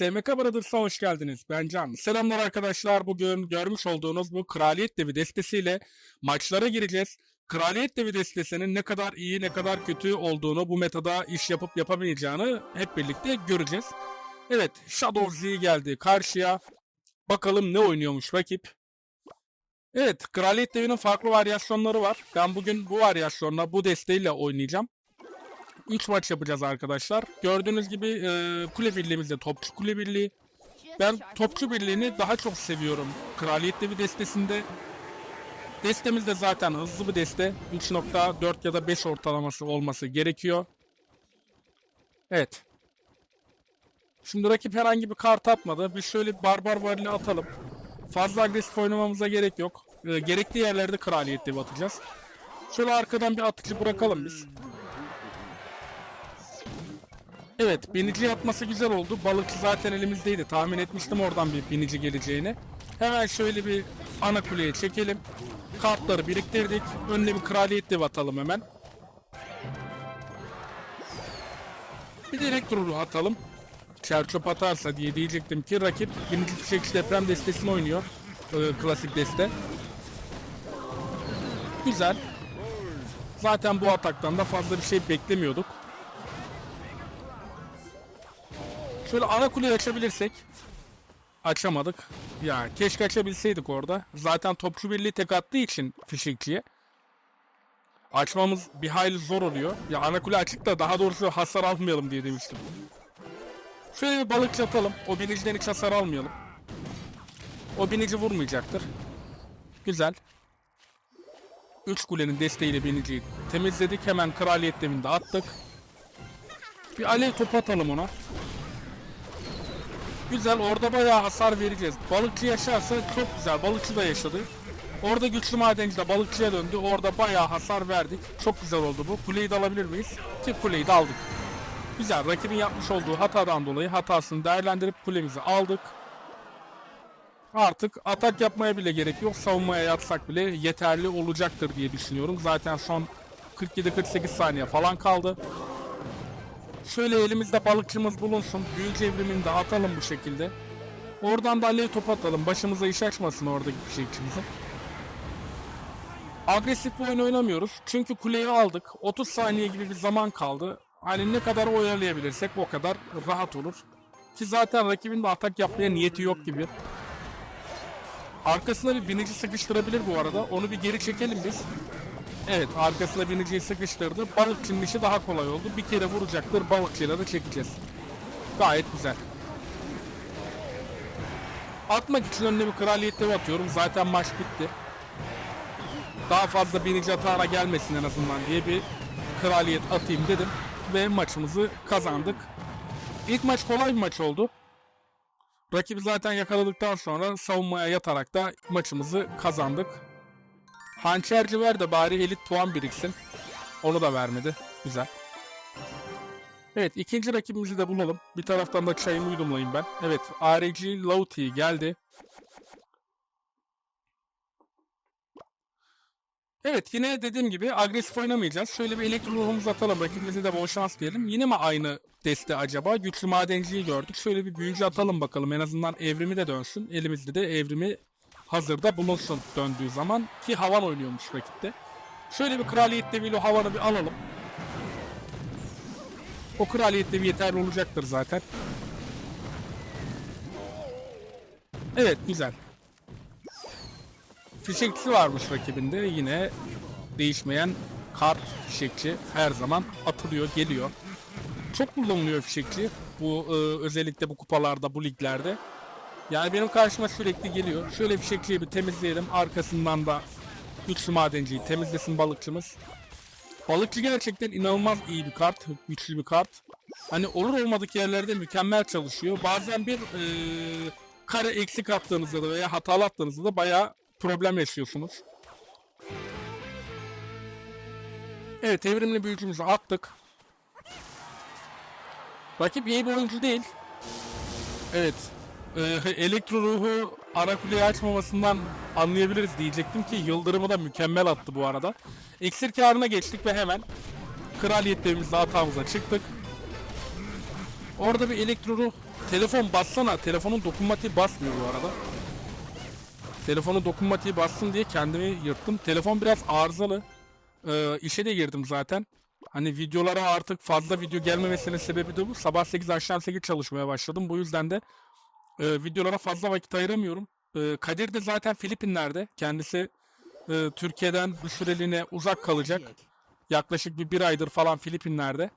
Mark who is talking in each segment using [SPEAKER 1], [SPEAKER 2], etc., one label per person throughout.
[SPEAKER 1] SMK Brothers'a hoş geldiniz. Ben Can. Selamlar arkadaşlar. Bugün görmüş olduğunuz bu Kraliyet Devi destesiyle maçlara gireceğiz. Kraliyet Devi destesinin ne kadar iyi ne kadar kötü olduğunu bu metada iş yapıp yapamayacağını hep birlikte göreceğiz. Evet Shadow Z geldi karşıya. Bakalım ne oynuyormuş rakip. Evet Kraliyet Devi'nin farklı varyasyonları var. Ben bugün bu varyasyonla bu desteğiyle oynayacağım. 3 maç yapacağız arkadaşlar. Gördüğünüz gibi e, kule birliğimizde topçu kule birliği. Ben topçu birliğini daha çok seviyorum. Kraliyet Devi destesinde. Destemiz de zaten hızlı bir deste. 3.4 ya da 5 ortalaması olması gerekiyor. Evet. Şimdi rakip herhangi bir kart atmadı. Biz şöyle barbar varili atalım. Fazla agresif oynamamıza gerek yok. E, gerekli yerlerde Kraliyet Devi atacağız. Şöyle arkadan bir atıcı bırakalım biz. Evet, binici yapması güzel oldu. Balıkçı zaten elimizdeydi. Tahmin etmiştim oradan bir binici geleceğini. Hemen şöyle bir ana kuleye çekelim. Kartları biriktirdik. Önüne bir kraliyet dev atalım hemen. Bir de elektro atalım. Çerçöp atarsa diye diyecektim ki rakip binici fişekçi deprem destesini oynuyor. Ee, klasik deste. Güzel. Zaten bu ataktan da fazla bir şey beklemiyorduk. Şöyle ana kuleyi açabilirsek. Açamadık. Ya keşke açabilseydik orada. Zaten topçu birliği tek attığı için fişekçiye. Açmamız bir hayli zor oluyor. Ya ana kule açık da daha doğrusu hasar almayalım diye demiştim. Şöyle bir balıkçı atalım. O biniciden hiç hasar almayalım. O binici vurmayacaktır. Güzel. 3 kulenin desteğiyle biniciyi temizledik. Hemen kraliyet devinde attık. Bir alev topu atalım ona. Güzel orada bayağı hasar vereceğiz. Balıkçı yaşarsa çok güzel. Balıkçı da yaşadı. Orada güçlü madenci de balıkçıya döndü. Orada bayağı hasar verdik. Çok güzel oldu bu. Kuleyi de alabilir miyiz? Ki kuleyi de aldık. Güzel. Rakibin yapmış olduğu hatadan dolayı hatasını değerlendirip kulemizi aldık. Artık atak yapmaya bile gerek yok. Savunmaya yatsak bile yeterli olacaktır diye düşünüyorum. Zaten son 47-48 saniye falan kaldı. Şöyle elimizde balıkçımız bulunsun. Büyük evrimini de atalım bu şekilde. Oradan da alev top atalım. Başımıza iş açmasın oradaki fişekçimizi. Agresif bir oyun oynamıyoruz. Çünkü kuleyi aldık. 30 saniye gibi bir zaman kaldı. Hani ne kadar oyalayabilirsek o kadar rahat olur. Ki zaten rakibin de atak yapmaya niyeti yok gibi. Arkasına bir binici sıkıştırabilir bu arada. Onu bir geri çekelim biz. Evet arkasına biniciyi sıkıştırdı. Balıkçının işi daha kolay oldu. Bir kere vuracaktır. Balıkçıyla da çekeceğiz. Gayet güzel. Atmak için önüne bir kraliyet atıyorum. Zaten maç bitti. Daha fazla binici hatana gelmesin en azından diye bir kraliyet atayım dedim. Ve maçımızı kazandık. İlk maç kolay bir maç oldu. Rakibi zaten yakaladıktan sonra savunmaya yatarak da maçımızı kazandık. Hançerci ver de bari elit puan biriksin. Onu da vermedi. Güzel. Evet ikinci rakibimizi de bulalım. Bir taraftan da çayımı yudumlayayım ben. Evet ARG Lauti geldi. Evet yine dediğim gibi agresif oynamayacağız. Şöyle bir elektro ruhumuzu atalım. Rakibimize de bol şans diyelim. Yine mi aynı deste acaba? Güçlü madenciyi gördük. Şöyle bir büyücü atalım bakalım. En azından evrimi de dönsün. Elimizde de evrimi hazırda bulunsun döndüğü zaman. Ki havan oynuyormuş rakipte. Şöyle bir kraliyet deviyle havanı bir alalım. O kraliyet devi yeterli olacaktır zaten. Evet güzel. Fişekçi varmış rakibinde. Yine değişmeyen kart fişekçi her zaman atılıyor, geliyor. Çok kullanılıyor fişekçi. Bu e, özellikle bu kupalarda, bu liglerde. Yani benim karşıma sürekli geliyor. Şöyle fişekçiyi bir temizleyelim. Arkasından da güçlü madenciyi temizlesin balıkçımız. Balıkçı gerçekten inanılmaz iyi bir kart. Güçlü bir kart. Hani olur olmadık yerlerde mükemmel çalışıyor. Bazen bir e, kare eksik attığınızda da veya hatalı attığınızda da bayağı problem yaşıyorsunuz. Evet evrimli büyücümüzü attık. Rakip iyi bir oyuncu değil. Evet. Ee, elektro ruhu ara kuleyi açmamasından anlayabiliriz diyecektim ki Yıldırım'ı da mükemmel attı bu arada. İksir karına geçtik ve hemen kraliyetlerimizle hatamıza çıktık. Orada bir elektro ruh telefon bassana. Telefonun dokunmatiği basmıyor bu arada. Telefonun dokunmatiği bassın diye kendimi yırttım. Telefon biraz arızalı. Ee, işe de girdim zaten. Hani videolara artık fazla video gelmemesinin sebebi de bu. Sabah 8 akşam 8 çalışmaya başladım. Bu yüzden de e, videolara fazla vakit ayıramıyorum. E, Kadir de zaten Filipinler'de. Kendisi e, Türkiye'den bir süreliğine uzak kalacak. Yaklaşık bir, bir aydır falan Filipinler'de.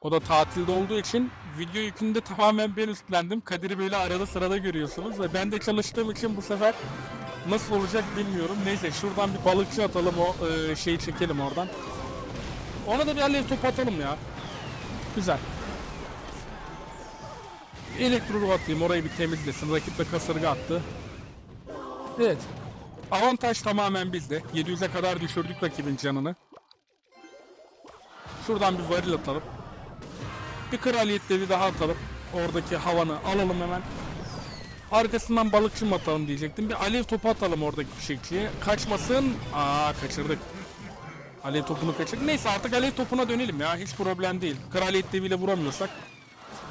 [SPEAKER 1] O da tatilde olduğu için video yükünde tamamen ben üstlendim. Kadir'i böyle arada sırada görüyorsunuz ve ben de çalıştığım için bu sefer nasıl olacak bilmiyorum. Neyse şuradan bir balıkçı atalım o e, şeyi çekelim oradan. Ona da bir alev topu atalım ya. Güzel. Elektro atayım orayı bir temizlesin. Rakip de kasırga attı. Evet. Avantaj tamamen bizde. 700'e kadar düşürdük rakibin canını. Şuradan bir varil atalım. Bir kraliyet devi daha atalım. Oradaki havanı alalım hemen. Arkasından balıkçı mı atalım diyecektim. Bir alev topu atalım oradaki fişekçiye. Kaçmasın. Aa kaçırdık. Alev topunu kaçırdık. Neyse artık alev topuna dönelim ya. Hiç problem değil. Kraliyet deviyle vuramıyorsak.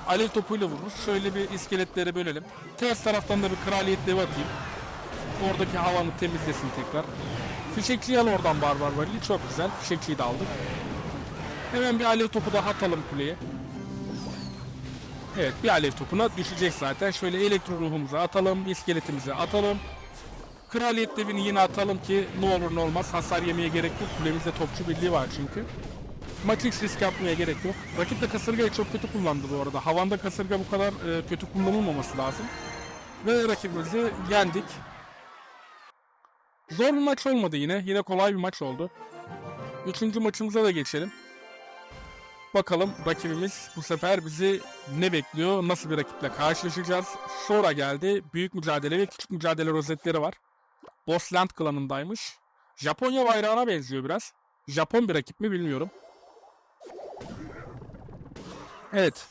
[SPEAKER 1] Alev topuyla vururuz. Şöyle bir iskeletleri bölelim. Ters taraftan da bir kraliyet devi atayım. Oradaki havanı temizlesin tekrar. Fişekçiyi al oradan barbar varili. Çok güzel. Fişekçiyi de aldık. Hemen bir alev topu daha atalım kuleye. Evet bir alev topuna düşecek zaten. Şöyle elektro ruhumuzu atalım. iskeletimizi atalım. Kraliyet devini yine atalım ki ne olur ne olmaz hasar yemeye gerek yok. Kulemizde topçu birliği var çünkü. Hiç risk yapmaya gerek yok. Rakip de kasırgayı çok kötü kullandı bu arada. Havanda kasırga bu kadar e, kötü kullanılmaması lazım. Ve rakibimizi yendik. Zor bir maç olmadı yine. Yine kolay bir maç oldu. Üçüncü maçımıza da geçelim. Bakalım rakibimiz bu sefer bizi ne bekliyor? Nasıl bir rakiple karşılaşacağız? Sonra geldi. Büyük mücadele ve küçük mücadele rozetleri var. Bossland klanındaymış. Japonya bayrağına benziyor biraz. Japon bir rakip mi bilmiyorum. Evet.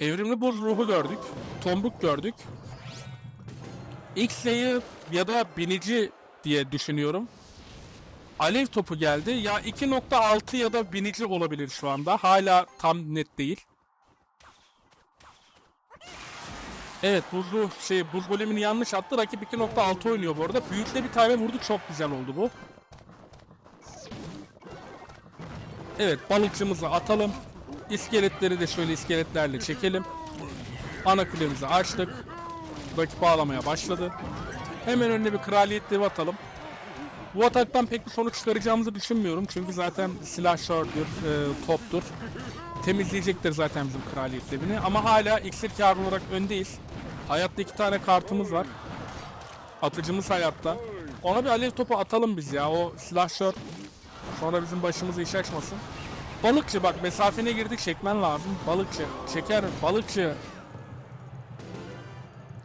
[SPEAKER 1] Evrimli buz ruhu gördük. Tombuk gördük. X-Ray'ı ya da binici diye düşünüyorum. Alev topu geldi. Ya 2.6 ya da binici olabilir şu anda. Hala tam net değil. Evet buzlu şey buz golemini yanlış attı. Rakip 2.6 oynuyor bu arada. Büyükle bir tane vurdu. Çok güzel oldu bu. Evet balıkçımızı atalım. İskeletleri de şöyle iskeletlerle çekelim. Ana kulemizi açtık. Rakip ağlamaya başladı. Hemen önüne bir kraliyet devi atalım. Bu ataktan pek bir sonuç çıkaracağımızı düşünmüyorum. Çünkü zaten silah şorttur, e, toptur. Temizleyecektir zaten bizim kraliyet devini. Ama hala iksir kar olarak öndeyiz. Hayatta iki tane kartımız var. Atıcımız hayatta. Ona bir alev topu atalım biz ya. O silah. Sonra bizim başımızı iş açmasın. Balıkçı bak mesafene girdik çekmen lazım. Balıkçı. Çeker balıkçı.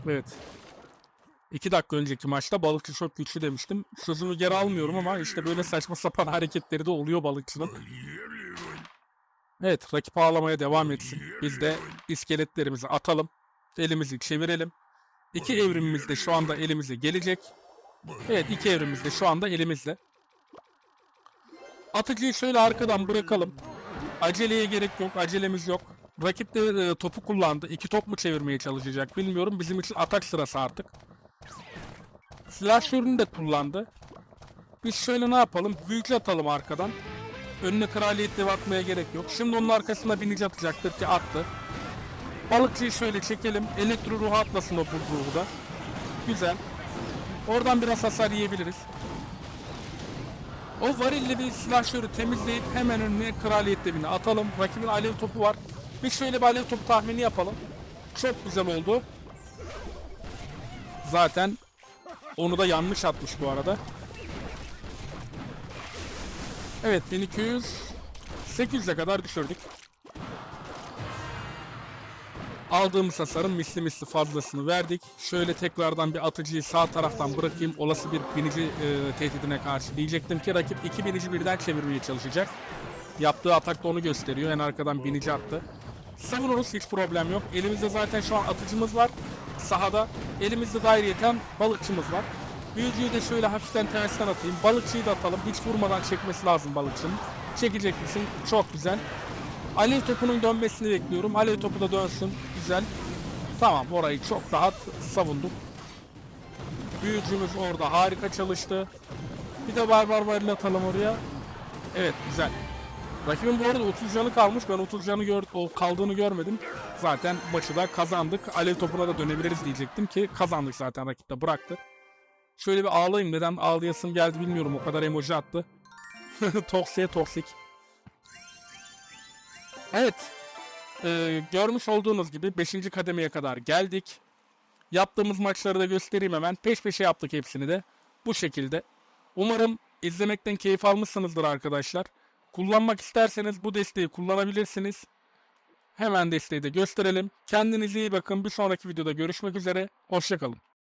[SPEAKER 1] Evet. İki dakika önceki maçta balıkçı çok güçlü demiştim. Sözümü geri almıyorum ama işte böyle saçma sapan hareketleri de oluyor balıkçının. Evet rakip ağlamaya devam etsin. Biz de iskeletlerimizi atalım. Elimizi çevirelim. İki evrimimiz de şu anda elimize gelecek. Evet iki evrimimiz de şu anda elimizde. Atıcıyı şöyle arkadan bırakalım. Aceleye gerek yok. Acelemiz yok. Rakip de e, topu kullandı. İki top mu çevirmeye çalışacak bilmiyorum. Bizim için atak sırası artık. Silahşörünü de kullandı. Biz şöyle ne yapalım? Büyükle atalım arkadan. Önüne kraliyet dev atmaya gerek yok. Şimdi onun arkasına binici atacaktır ki attı. Balıkçıyı şöyle çekelim. Elektro ruhu atlasın o ruhu da. Güzel. Oradan biraz hasar yiyebiliriz. O varilli bir silahşörü temizleyip hemen önüne kraliyet devini atalım. Rakibin alev topu var. Bir şöyle bir alev topu tahmini yapalım. Çok güzel oldu. Zaten onu da yanlış atmış bu arada. Evet 1200 800'e kadar düşürdük. Aldığımız hasarın misli misli fazlasını verdik. Şöyle tekrardan bir atıcıyı sağ taraftan bırakayım. Olası bir binici e, tehdidine karşı diyecektim ki rakip iki binici birden çevirmeye çalışacak. Yaptığı atak da onu gösteriyor. En arkadan binici attı. Savunuruz hiç problem yok. Elimizde zaten şu an atıcımız var. Sahada. Elimizde de ayrıyeten balıkçımız var. Büyücüyü de şöyle hafiften tersten atayım. Balıkçıyı da atalım. Hiç vurmadan çekmesi lazım balıkçının. Çekecek misin? Çok güzel. Alev topunun dönmesini bekliyorum. Alev topu da dönsün. Güzel. Tamam orayı çok rahat savunduk. Büyücümüz orada harika çalıştı. Bir de barbar varil atalım oraya. Evet güzel. Rakibin bu arada 30 canı kalmış. Ben 30 canı gör, o kaldığını görmedim. Zaten maçı da kazandık. Alev topuna da dönebiliriz diyecektim ki kazandık zaten rakip de bıraktı. Şöyle bir ağlayayım. Neden ağlayasım geldi bilmiyorum. O kadar emoji attı. Toksiye toksik. Evet. Ee, görmüş olduğunuz gibi 5. kademeye kadar geldik. Yaptığımız maçları da göstereyim hemen. Peş peşe yaptık hepsini de. Bu şekilde. Umarım izlemekten keyif almışsınızdır arkadaşlar. Kullanmak isterseniz bu desteği kullanabilirsiniz. Hemen desteği de gösterelim. Kendinize iyi bakın. Bir sonraki videoda görüşmek üzere. Hoşçakalın.